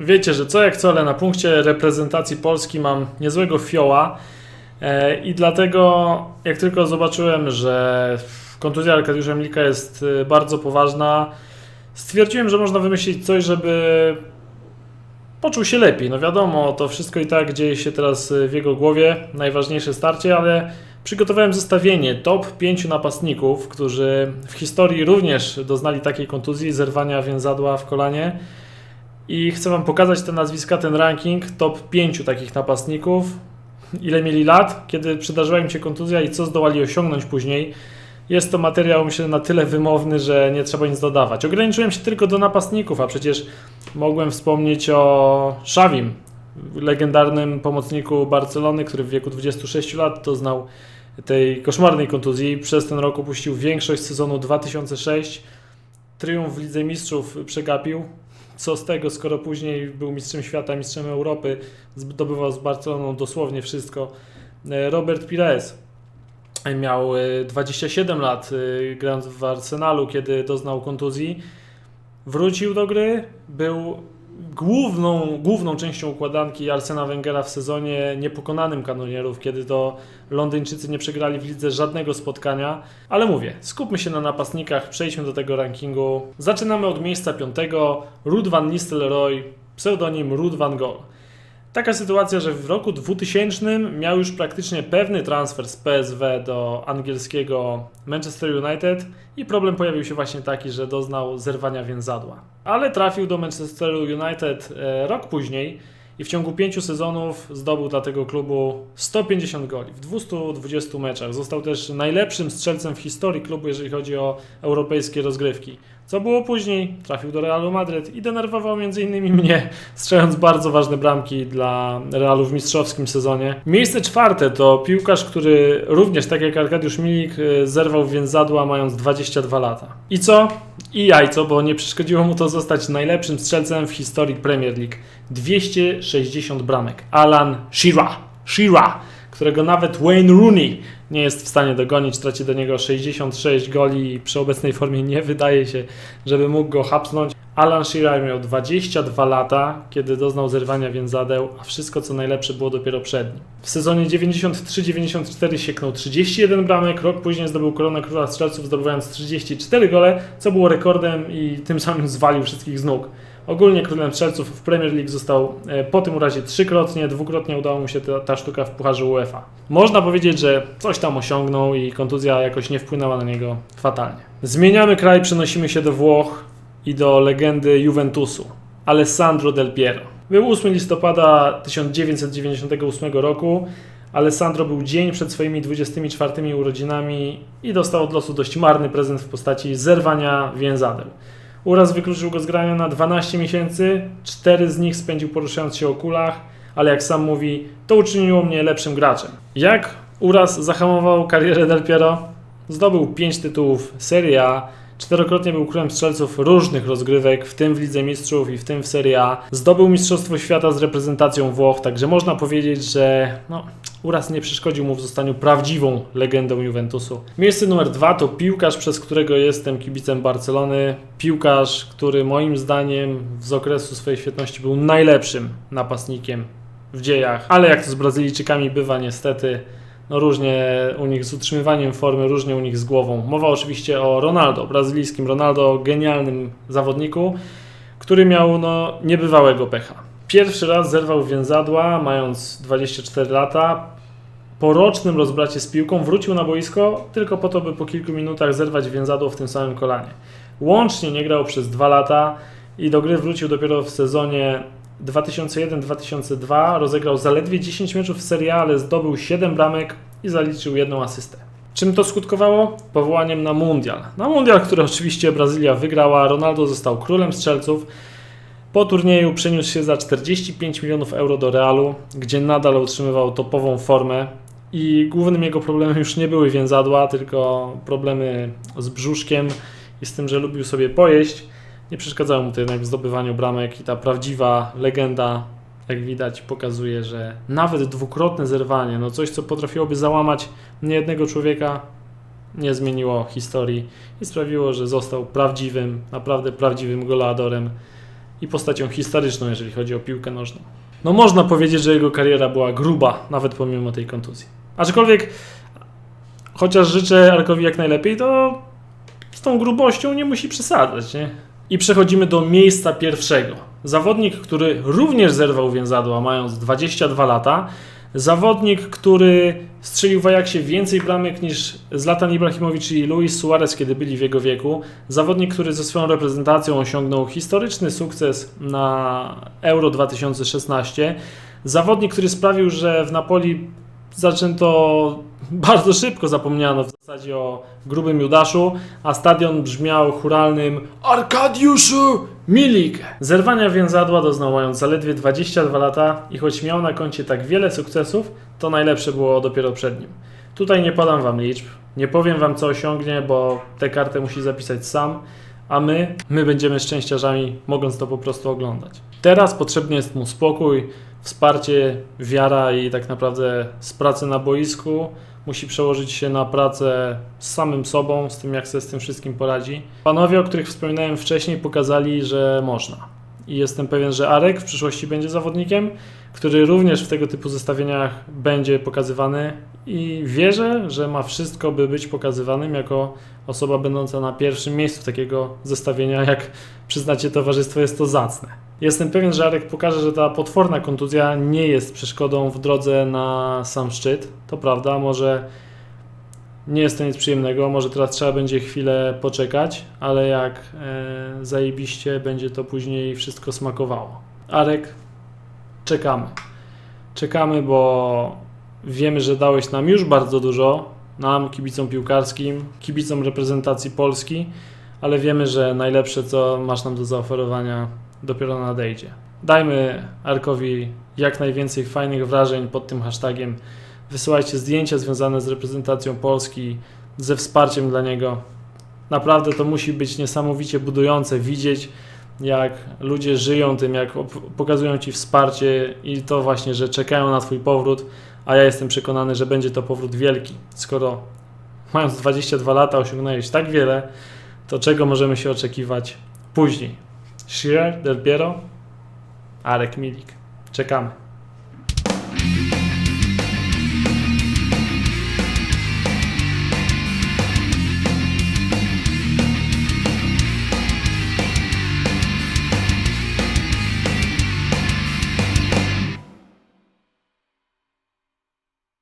wiecie, że co jak co, ale na punkcie reprezentacji Polski mam niezłego fioła e, i dlatego jak tylko zobaczyłem, że kontuzja Arkadiusza Milika jest e, bardzo poważna, stwierdziłem, że można wymyślić coś, żeby poczuł się lepiej. No wiadomo, to wszystko i tak dzieje się teraz w jego głowie, najważniejsze starcie, ale przygotowałem zestawienie top 5 napastników, którzy w historii również doznali takiej kontuzji, zerwania więzadła w kolanie. I chcę Wam pokazać te nazwiska, ten ranking top 5 takich napastników, ile mieli lat, kiedy przydarzyła im się kontuzja i co zdołali osiągnąć później. Jest to materiał, myślę, na tyle wymowny, że nie trzeba nic dodawać. Ograniczyłem się tylko do napastników, a przecież mogłem wspomnieć o Szawim, legendarnym pomocniku Barcelony, który w wieku 26 lat doznał tej koszmarnej kontuzji. Przez ten rok opuścił większość sezonu 2006. Triumf w Lidze Mistrzów przegapił. Co z tego, skoro później był mistrzem świata, mistrzem Europy, zdobywał z Barceloną dosłownie wszystko. Robert Pires miał 27 lat, grając w Arsenalu, kiedy doznał kontuzji. Wrócił do gry, był główną, główną częścią układanki Arsena Wengera w sezonie niepokonanym kanonierów, kiedy to Londyńczycy nie przegrali w lidze żadnego spotkania. Ale mówię, skupmy się na napastnikach, przejdźmy do tego rankingu. Zaczynamy od miejsca piątego. Rud van Nistelrooy, pseudonim Rud van Gol. Taka sytuacja, że w roku 2000 miał już praktycznie pewny transfer z PSW do angielskiego Manchester United i problem pojawił się właśnie taki, że doznał zerwania więzadła. Ale trafił do Manchesteru United e, rok później i w ciągu pięciu sezonów zdobył dla tego klubu 150 goli w 220 meczach. Został też najlepszym strzelcem w historii klubu, jeżeli chodzi o europejskie rozgrywki. Co było później? Trafił do Realu Madryt i denerwował m.in. mnie, strzelając bardzo ważne bramki dla Realu w mistrzowskim sezonie. Miejsce czwarte to piłkarz, który również, tak jak Arkadiusz Milik, e, zerwał więzadła mając 22 lata. I co? I jajco, bo nie przeszkodziło mu to zostać najlepszym strzelcem w historii Premier League. 260 bramek. Alan Shearer. Shearer którego nawet Wayne Rooney nie jest w stanie dogonić. Traci do niego 66 goli i przy obecnej formie nie wydaje się, żeby mógł go hapsnąć. Alan Shearer miał 22 lata, kiedy doznał zerwania więzadeł, a wszystko co najlepsze było dopiero przed nim. W sezonie 93-94 sieknął 31 bramek, rok później zdobył koronę króla strzelców, zdobywając 34 gole, co było rekordem i tym samym zwalił wszystkich z nóg. Ogólnie królem strzelców w Premier League został e, po tym razie trzykrotnie, dwukrotnie udało mu się ta, ta sztuka w Pucharze UEFA. Można powiedzieć, że coś tam osiągnął i kontuzja jakoś nie wpłynęła na niego fatalnie. Zmieniamy kraj, przenosimy się do Włoch i do legendy Juventusu, Alessandro Del Piero. Był 8 listopada 1998 roku. Alessandro był dzień przed swoimi 24 urodzinami i dostał od losu dość marny prezent w postaci zerwania więzadeł. Uraz wykluczył go z grania na 12 miesięcy, 4 z nich spędził poruszając się o kulach, ale jak sam mówi, to uczyniło mnie lepszym graczem. Jak uraz zahamował karierę Del Piero? Zdobył 5 tytułów Serie A, Czterokrotnie był królem strzelców różnych rozgrywek, w tym w Lidze Mistrzów i w tym w Serie A. Zdobył Mistrzostwo Świata z reprezentacją Włoch, także można powiedzieć, że no, uraz nie przeszkodził mu w zostaniu prawdziwą legendą Juventusu. Miejsce numer dwa to piłkarz, przez którego jestem kibicem Barcelony. Piłkarz, który moim zdaniem z okresu swojej świetności był najlepszym napastnikiem w dziejach, ale jak to z Brazylijczykami bywa niestety, no różnie u nich z utrzymywaniem formy, różnie u nich z głową. Mowa oczywiście o Ronaldo, brazylijskim Ronaldo, genialnym zawodniku, który miał no, niebywałego pecha. Pierwszy raz zerwał więzadła, mając 24 lata. Po rocznym rozbracie z piłką wrócił na boisko tylko po to, by po kilku minutach zerwać więzadło w tym samym kolanie. Łącznie nie grał przez dwa lata i do gry wrócił dopiero w sezonie 2001-2002 rozegrał zaledwie 10 meczów w Serie A, ale zdobył 7 bramek i zaliczył jedną asystę. Czym to skutkowało? Powołaniem na Mundial. Na Mundial, który oczywiście Brazylia wygrała, Ronaldo został królem strzelców. Po turnieju przeniósł się za 45 milionów euro do Realu, gdzie nadal utrzymywał topową formę i głównym jego problemem już nie były więzadła, tylko problemy z brzuszkiem i z tym, że lubił sobie pojeść. Nie przeszkadzało mu to jednak w zdobywaniu bramek i ta prawdziwa legenda, jak widać, pokazuje, że nawet dwukrotne zerwanie, no coś, co potrafiłoby załamać niejednego człowieka, nie zmieniło historii i sprawiło, że został prawdziwym, naprawdę prawdziwym goleadorem i postacią historyczną, jeżeli chodzi o piłkę nożną. No można powiedzieć, że jego kariera była gruba, nawet pomimo tej kontuzji. Aczkolwiek, chociaż życzę Arkowi jak najlepiej, to z tą grubością nie musi przesadzać, nie? I przechodzimy do miejsca pierwszego. Zawodnik, który również zerwał więzadła, mając 22 lata. Zawodnik, który strzelił w Ajaxie więcej bramek niż Zlatan Ibrahimowicz i Luis Suarez, kiedy byli w jego wieku. Zawodnik, który ze swoją reprezentacją osiągnął historyczny sukces na Euro 2016. Zawodnik, który sprawił, że w Napoli zaczęto bardzo szybko zapomniano w zasadzie o grubym Judaszu, a stadion brzmiał churalnym Arkadiuszu Milik. Zerwania więzadła doznał mając zaledwie 22 lata i choć miał na koncie tak wiele sukcesów, to najlepsze było dopiero przed nim. Tutaj nie podam wam liczb, nie powiem wam co osiągnie, bo tę kartę musi zapisać sam, a my, my będziemy szczęściarzami, mogąc to po prostu oglądać. Teraz potrzebny jest mu spokój, wsparcie, wiara i tak naprawdę z pracy na boisku musi przełożyć się na pracę z samym sobą, z tym jak sobie z tym wszystkim poradzi. Panowie, o których wspominałem wcześniej, pokazali, że można. I jestem pewien, że Arek w przyszłości będzie zawodnikiem, który również w tego typu zestawieniach będzie pokazywany i wierzę, że ma wszystko, by być pokazywanym jako osoba będąca na pierwszym miejscu takiego zestawienia. Jak przyznacie, towarzystwo jest to zacne. Jestem pewien, że Arek pokaże, że ta potworna kontuzja nie jest przeszkodą w drodze na sam szczyt. To prawda, może nie jest to nic przyjemnego, może teraz trzeba będzie chwilę poczekać, ale jak e, zajebiście będzie to później wszystko smakowało. Arek, czekamy. Czekamy, bo wiemy, że dałeś nam już bardzo dużo, nam, kibicom piłkarskim, kibicom reprezentacji Polski, ale wiemy, że najlepsze, co masz nam do zaoferowania, dopiero nadejdzie. Dajmy Arkowi jak najwięcej fajnych wrażeń pod tym hashtagiem. Wysyłajcie zdjęcia związane z reprezentacją Polski, ze wsparciem dla niego. Naprawdę to musi być niesamowicie budujące widzieć, jak ludzie żyją tym, jak pokazują ci wsparcie i to właśnie, że czekają na Twój powrót, a ja jestem przekonany, że będzie to powrót wielki. Skoro mając 22 lata osiągnąłeś tak wiele, to czego możemy się oczekiwać później? Shearer, Del Piero, Arek Milik. Czekamy.